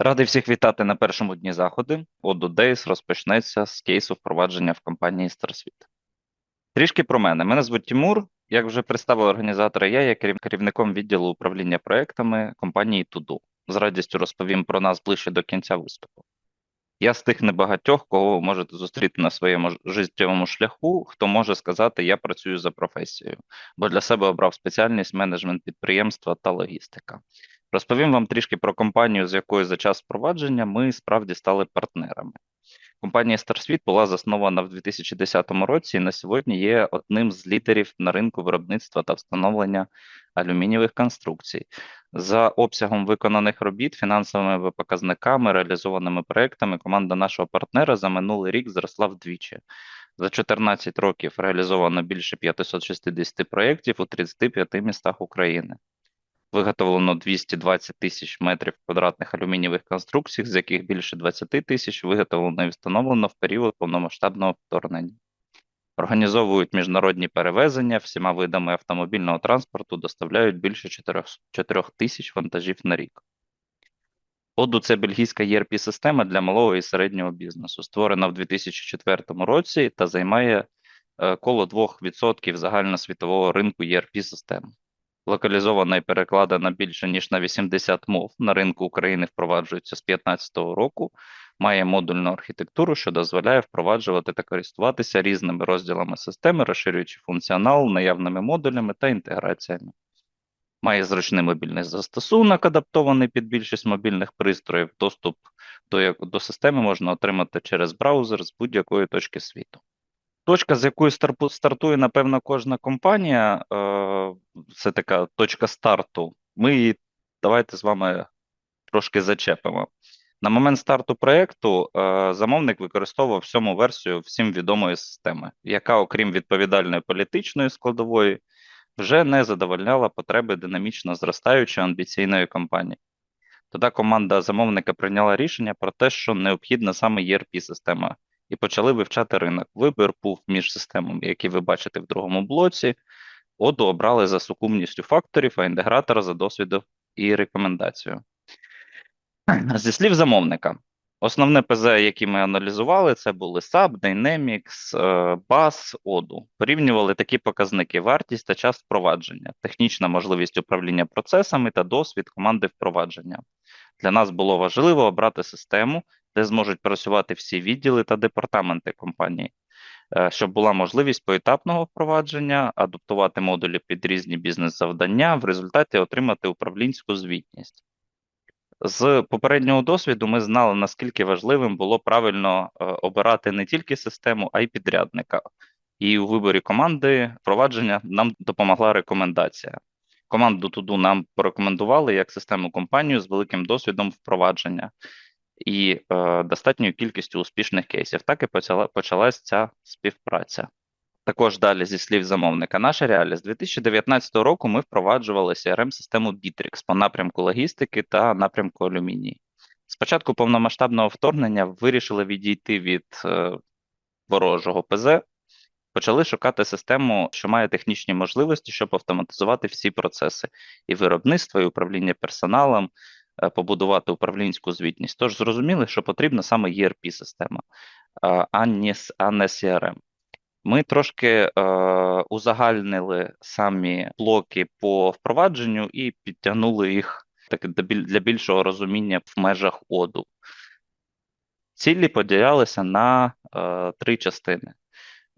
Радий всіх вітати на першому дні заходу. Оду Days розпочнеться з кейсу впровадження в компанії StarSuite. Трішки про мене. Мене звуть Тимур. Як вже представив організатора, я є керів- керівником відділу управління проектами компанії Tudu. З радістю розповім про нас ближче до кінця виступу. Я з тих небагатьох, кого ви можете зустріти на своєму життєвому шляху, хто може сказати, я працюю за професією, бо для себе обрав спеціальність менеджмент підприємства та логістика. Розповім вам трішки про компанію, з якою за час впровадження ми справді стали партнерами. Компанія StarSuite була заснована в 2010 році і на сьогодні є одним з лідерів на ринку виробництва та встановлення алюмінієвих конструкцій. За обсягом виконаних робіт, фінансовими показниками, реалізованими проектами, команда нашого партнера за минулий рік зросла вдвічі. За 14 років реалізовано більше 560 проєктів у 35 містах України. Виготовлено 220 тисяч метрів квадратних алюмінієвих конструкцій, з яких більше 20 тисяч виготовлено і встановлено в період повномасштабного вторгнення. Організовують міжнародні перевезення всіма видами автомобільного транспорту, доставляють більше 4 4 тисяч вантажів на рік. Оду це бельгійська ERP-система для малого і середнього бізнесу, створена в 2004 році та займає е, коло 2% загальносвітового ринку ERP-систем. Локалізована і перекладена більше ніж на 80 мов. На ринку України впроваджується з 2015 року. Має модульну архітектуру, що дозволяє впроваджувати та користуватися різними розділами системи, розширюючи функціонал наявними модулями та інтеграціями. Має зручний мобільний застосунок, адаптований під більшість мобільних пристроїв. Доступ до, до системи можна отримати через браузер з будь-якої точки світу. Точка, з якої стартує, напевно, кожна компанія, е, це така точка старту. Ми її давайте з вами трошки зачепимо. На момент старту проєкту е, замовник використовував сьому версію всім відомої системи, яка, окрім відповідальної політичної складової, вже не задовольняла потреби динамічно зростаючої амбіційної компанії. Тоді команда замовника прийняла рішення про те, що необхідна саме ERP-система, і почали вивчати ринок. Вибір був між системами, які ви бачите в другому блоці. Оду обрали за сукупністю факторів, а інтегратора за досвідом і рекомендацією. Зі слів замовника, основне ПЗ, які ми аналізували, це були SAP, Dynamics, е, BAS, Odoo. Порівнювали такі показники: вартість та час впровадження, технічна можливість управління процесами та досвід команди впровадження. Для нас було важливо обрати систему, де зможуть працювати всі відділи та департаменти компанії, е, щоб була можливість поетапного впровадження, адаптувати модулі під різні бізнес-завдання, в результаті отримати управлінську звітність. З попереднього досвіду ми знали, наскільки важливим було правильно е, обирати не тільки систему, а й підрядника. І у виборі команди впровадження нам допомогла рекомендація. Команду Туду нам порекомендували як систему компанію з великим досвідом впровадження і е, достатньою кількістю успішних кейсів. Так і почала почалась ця співпраця. Також далі зі слів замовника, наша реалія з 2019 року ми впроваджували CRM-систему Bittrex по напрямку логістики та напрямку алюмінії. Спочатку повномасштабного вторгнення вирішили відійти від е, ворожого ПЗ, почали шукати систему, що має технічні можливості, щоб автоматизувати всі процеси і виробництво, і управління персоналом, побудувати управлінську звітність. Тож зрозуміли, що потрібна саме ERP-система, е, а не, а не CRM. Ми трошки е, узагальнили самі блоки по впровадженню і підтягнули їх так, для більшого розуміння в межах оду. Цілі поділялися на е, три частини: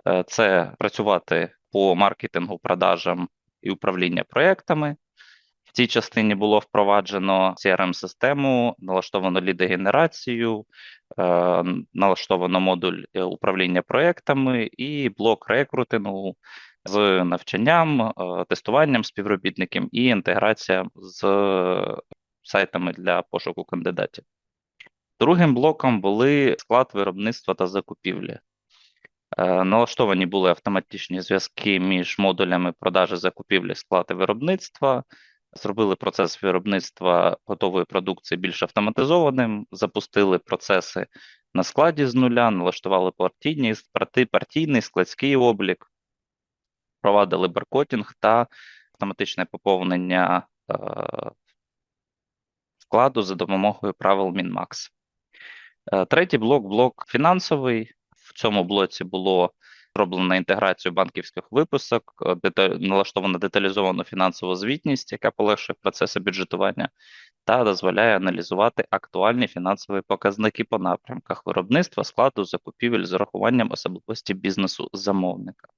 Е, це працювати по маркетингу, продажам і управління проектами. В цій частині було впроваджено CRM-систему, налаштовано лідогенерацію, е, налаштовано модуль е, управління проектами і блок рекрутингу з навчанням, е, тестуванням співробітників і інтеграція з сайтами для пошуку кандидатів. Другим блоком були склад виробництва та закупівлі. Е, Налаштовані були автоматичні зв'язки між модулями продажі закупівлі, склад і виробництва. Зробили процес виробництва готової продукції більш автоматизованим, запустили процеси на складі з нуля, налаштували партійні, партійний складський облік, провадили баркотінг та автоматичне поповнення е, вкладу за допомогою правил Мінмакс. Е, Третій блок блок фінансовий. В цьому блоці було зроблено інтеграцію банківських виписок, е, дета- налаштовано деталізовану фінансову звітність, яка полегшує процеси бюджетування, та дозволяє аналізувати актуальні фінансові показники по напрямках виробництва, складу, закупівель з урахуванням особливості бізнесу замовника.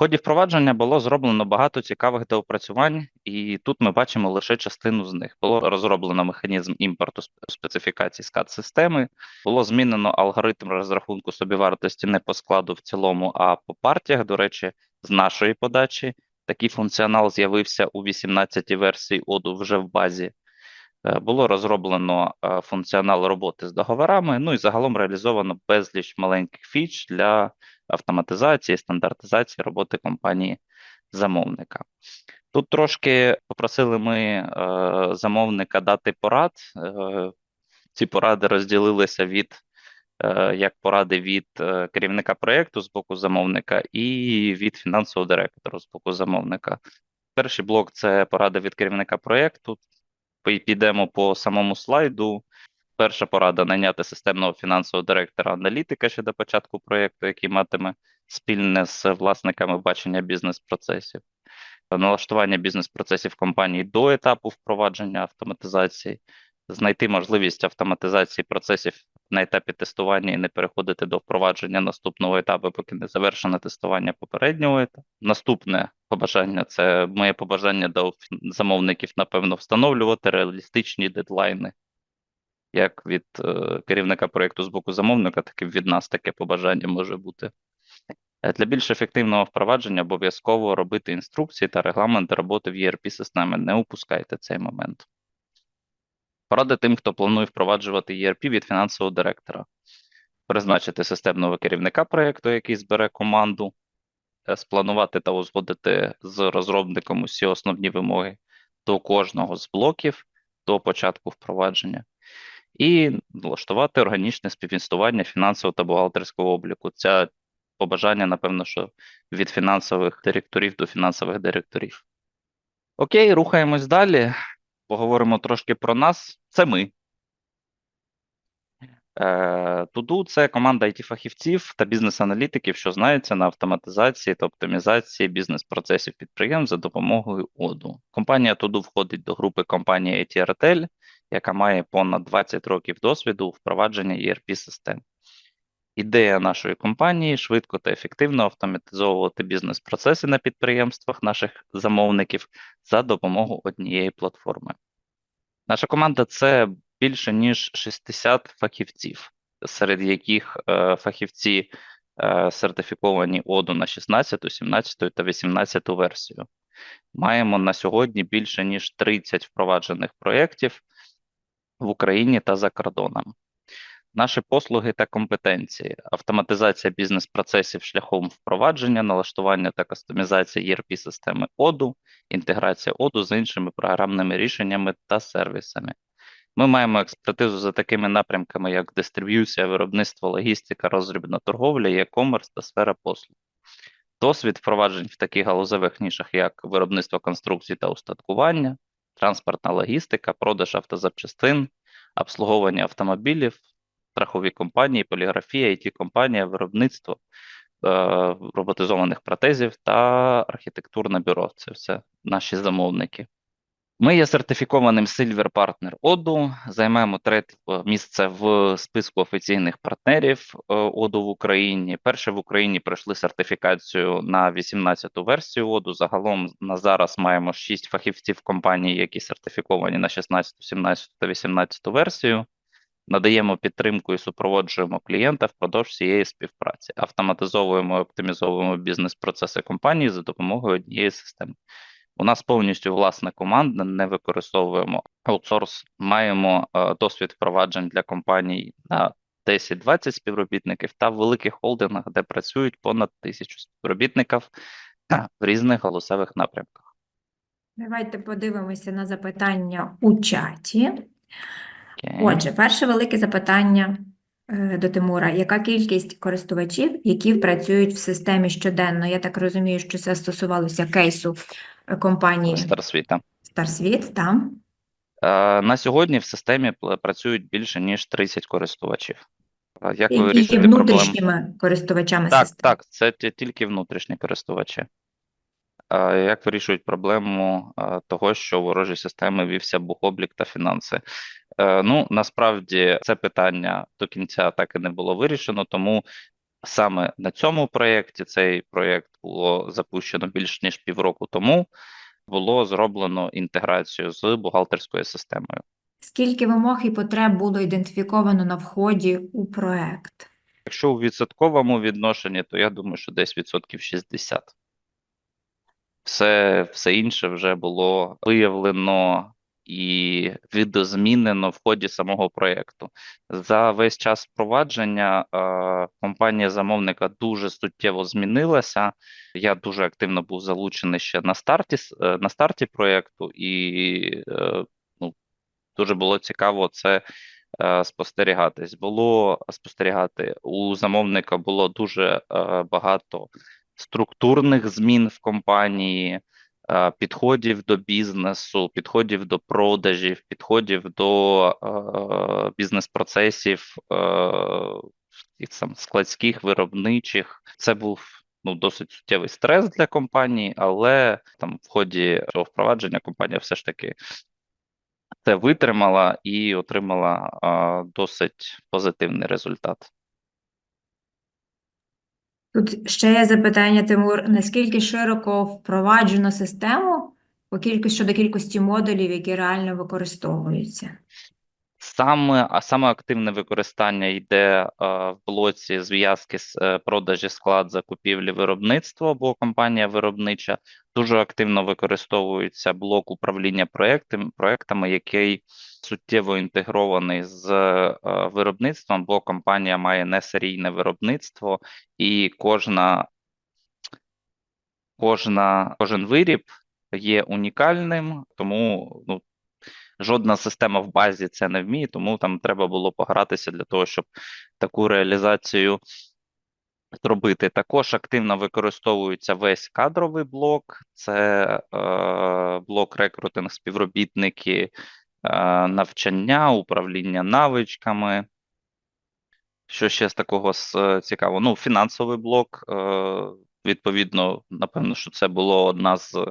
Ході впровадження було зроблено багато цікавих доопрацювань, і тут ми бачимо лише частину з них. Було розроблено механізм імпорту сп- специфікацій скат-системи, було змінено алгоритм розрахунку собівартості не по складу в цілому, а по партіях. До речі, з нашої подачі такий функціонал з'явився у 18-й версії оду вже в базі. Е, Було розроблено е, функціонал роботи з договорами, ну і загалом реалізовано безліч маленьких фіч для автоматизації, стандартизації роботи компанії замовника. Тут трошки попросили ми е, замовника дати порад. Ці поради розділилися від як поради від керівника проєкту з боку замовника і від фінансового директора з боку замовника. Перший блок це поради від керівника проєкту. Пі- Підемо по самому слайду. Перша порада найняти системного фінансового директора аналітика ще до початку проєкту, який матиме спільне з власниками бачення бізнес-процесів. Налаштування бізнес-процесів компанії до етапу впровадження автоматизації, знайти можливість автоматизації процесів на етапі тестування і не переходити до впровадження наступного етапу, поки не завершено тестування попереднього етапу. Наступне побажання це моє побажання до замовників, напевно, встановлювати реалістичні дедлайни. Як від е, керівника проєкту з боку замовника, так і від нас таке побажання може бути. Е, Для більш ефективного впровадження обов'язково робити інструкції та регламенти роботи в ERP-системи. Не упускайте цей момент. Порада тим, хто планує впроваджувати ERP від фінансового директора. Призначити системного керівника проєкту, який збере команду, е, спланувати та узгодити з розробником усі основні вимоги до кожного з блоків до початку впровадження. І влаштувати органічне співінвестування фінансового та бухгалтерського обліку. Це побажання, напевно, що від фінансових директорів до фінансових директорів. Окей, рухаємось далі. Поговоримо трошки про нас. Це ми. Е, Туду це команда IT-фахівців та бізнес-аналітиків, що знаються на автоматизації та оптимізації бізнес-процесів підприємств за допомогою ОДУ. Компанія Туду входить до групи компанії IT Retail, яка має понад 20 років досвіду у впровадженні ERP-систем. Ідея нашої компанії швидко та ефективно автоматизовувати бізнес-процеси на підприємствах наших замовників за допомогою однієї платформи. Наша команда це більше ніж 60 фахівців, серед яких е, фахівці е, сертифіковані ОДУ на 16, 17 та 18 версію. Маємо на сьогодні більше ніж 30 впроваджених проєктів в Україні та за кордоном. Наші послуги та компетенції: автоматизація бізнес-процесів шляхом впровадження, налаштування та кастомізація ERP-системи ОДУ, інтеграція ОДУ з іншими програмними рішеннями та сервісами. Ми маємо експертизу за такими напрямками, як дистриб'юція, виробництво, логістика, роздрібна торговля, e-commerce та сфера послуг. Досвід впроваджень в таких галузевих нішах, як виробництво конструкцій та устаткування, транспортна логістика, продаж автозапчастин, обслуговування автомобілів, страхові компанії, поліграфія, it компанія виробництво е, роботизованих протезів та архітектурне бюро. Це все наші замовники. Ми є сертифікованим Silver Partner ОДУ, займаємо третє місце в списку офіційних партнерів е, ОДУ в Україні. Перше в Україні пройшли сертифікацію на 18-ту версію ОДУ. Загалом на зараз маємо 6 фахівців компанії, які сертифіковані на 16, 17 та 18 версію. Надаємо підтримку і супроводжуємо клієнта впродовж всієї співпраці, автоматизовуємо і оптимізовуємо бізнес-процеси компанії за допомогою однієї системи. У нас повністю власна команда, не використовуємо аутсорс, маємо е, досвід впроваджень для компаній на 10-20 співробітників та в великих холдингах, де працюють понад тисячу співробітників в різних галузевих напрямках. Давайте подивимося на запитання у чаті. Окей. Отже, перше велике запитання е, до Тимура. Яка кількість користувачів, які працюють в системі щоденно? Я так розумію, що це стосувалося кейсу е, компанії Старсвіта. Старсвіт, там? Е, На сьогодні в системі працюють більше ніж 30 користувачів. Як ви проблему? внутрішніми користувачами Так, системи? так, це тільки внутрішні користувачі. Як вирішують проблему того, що в ворожій системи вівся бухоблік та фінанси? Е, Ну, насправді це питання до кінця так і не було вирішено, тому саме на цьому проєкті цей проєкт було запущено більш ніж півроку тому. Було зроблено інтеграцію з бухгалтерською системою. Скільки вимог і потреб було ідентифіковано на вході у проект? Якщо у відсотковому відношенні, то я думаю, що десь відсотків 60. Все, все інше вже було виявлено і видозмінено в ході самого проєкту. За весь час впровадження е, компанія замовника дуже суттєво змінилася. Я дуже активно був залучений ще на старті, е, на старті проєкту, і е, ну, дуже було цікаво це спостерігатись. Було спостерігати у замовника було дуже багато структурних змін в компанії, підходів до бізнесу, підходів до продажів, підходів до е, бізнес-процесів е, сам складських, виробничих. Це був ну, досить суттєвий стрес для компанії, але там в ході цього впровадження компанія все ж таки це витримала і отримала а, досить позитивний результат. Тут ще є запитання, Тимур, наскільки широко впроваджено систему по кількості щодо кількості модулів, які реально використовуються? Саме, а саме активне використання йде е, в блоці зв'язки з е, продажі склад закупівлі виробництво або компанія виробнича. Дуже активно використовується блок управління проектами, проектами, який суттєво інтегрований з е, виробництвом, бо компанія має несерійне виробництво, і кожна, кожна, кожен виріб є унікальним, тому ну, жодна система в базі це не вміє, тому там треба було погратися для того, щоб таку реалізацію зробити. Також активно використовується весь кадровий блок, це е, блок рекрутинг, співробітники, навчання, управління навичками. Що ще з такого е, цікавого? Ну, фінансовий блок. Е, відповідно, напевно, що це було одна з е,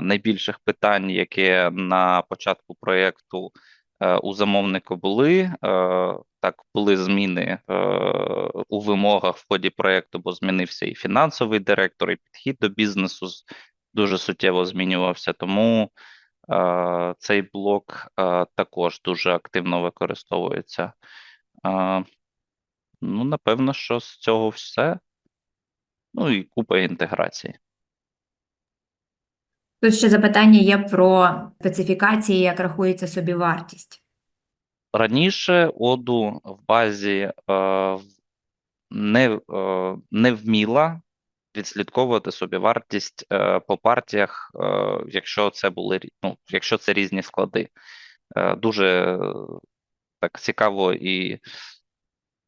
найбільших питань, яке на початку проєкту е, у замовника були. Е, так, були зміни е, у вимогах в ході проєкту, бо змінився і фінансовий директор, і підхід до бізнесу дуже суттєво змінювався. Тому е, цей блок е, також дуже активно використовується. Е, Ну, напевно, що з цього все. Ну і купа інтеграції. Тут ще запитання є про специфікації, як рахується собівартість. Раніше оду в базі е, не, е, не вміла відслідковувати собівартість е, по партіях, е, якщо це були ну, якщо це різні склади. Е, дуже так цікаво і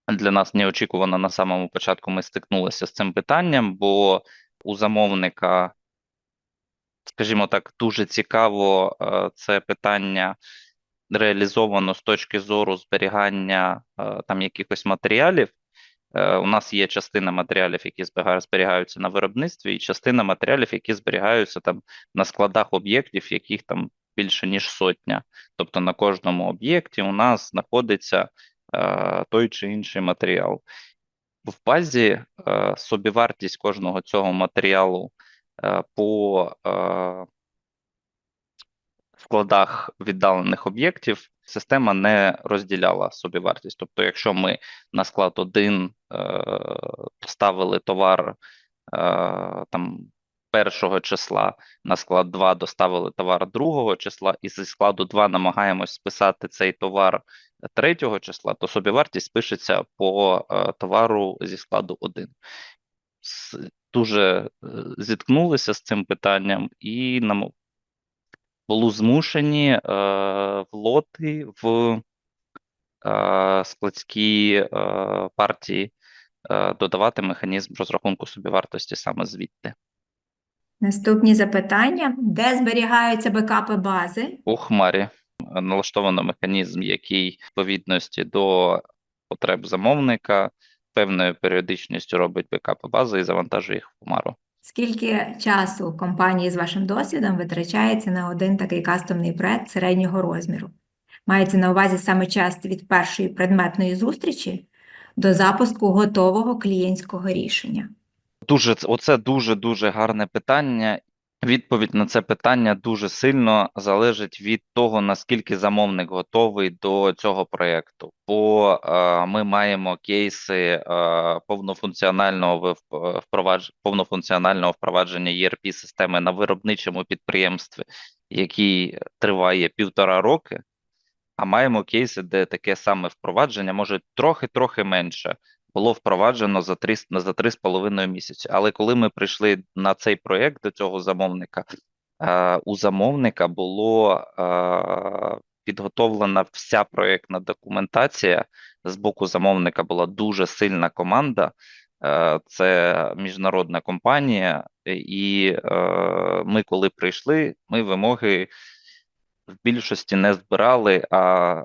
для нас неочікувано на самому початку ми стикнулися з цим питанням, бо у замовника, скажімо так, дуже цікаво це питання реалізовано з точки зору зберігання там якихось матеріалів. Е, У нас є частина матеріалів, які зберігаються на виробництві, і частина матеріалів, які зберігаються там на складах об'єктів, яких там більше ніж сотня. Тобто на кожному об'єкті у нас знаходиться е, той чи інший матеріал. В базі е, собівартість кожного цього матеріалу е, по е, складах віддалених об'єктів система не розділяла собівартість. Тобто, якщо ми на склад 1 е, поставили товар е, там першого числа, на склад 2 доставили товар другого числа, і зі складу 2 намагаємось списати цей товар третього числа, то собівартість пишеться по е, товару зі складу 1. Дуже е, зіткнулися з цим питанням і були змушені е, в лоти в е, складські е, партії е, додавати механізм розрахунку собівартості саме звідти. Наступні запитання. Де зберігаються бекапи бази? У Хмарі. налаштовано механізм, який в відповідності до потреб замовника певною періодичністю робить бекапи бази і завантажує їх в Хмару. Скільки часу компанії з вашим досвідом витрачається на один такий кастомний проект середнього розміру? Мається на увазі саме час від першої предметної зустрічі до запуску готового клієнтського рішення. Дуже оце дуже дуже гарне питання. Відповідь на це питання дуже сильно залежить від того, наскільки замовник готовий до цього проєкту. Бо е, ми маємо кейси е, повнофункціонального впровадж... повнофункціонального впровадження ERP системи на виробничому підприємстві, який триває півтора роки. А маємо кейси, де таке саме впровадження може трохи-трохи менше було впроваджено за три за три з половиною місяці. Але коли ми прийшли на цей проєкт до цього замовника, е, у замовника було е, підготовлена вся проєктна документація. З боку замовника була дуже сильна команда. Е, Це міжнародна компанія, і ми, коли прийшли, ми вимоги в більшості не збирали, а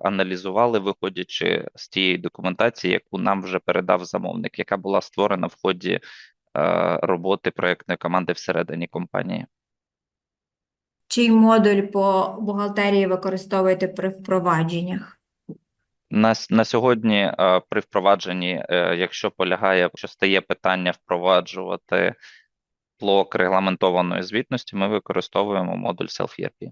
аналізували, виходячи з тієї документації, яку нам вже передав замовник, яка була створена в ході е, роботи проєктної команди всередині компанії. Чий модуль по бухгалтерії використовуєте при впровадженнях? На, на сьогодні е, при впровадженні, е, якщо полягає, що стає питання впроваджувати блок регламентованої звітності, ми використовуємо модуль Self-ERP.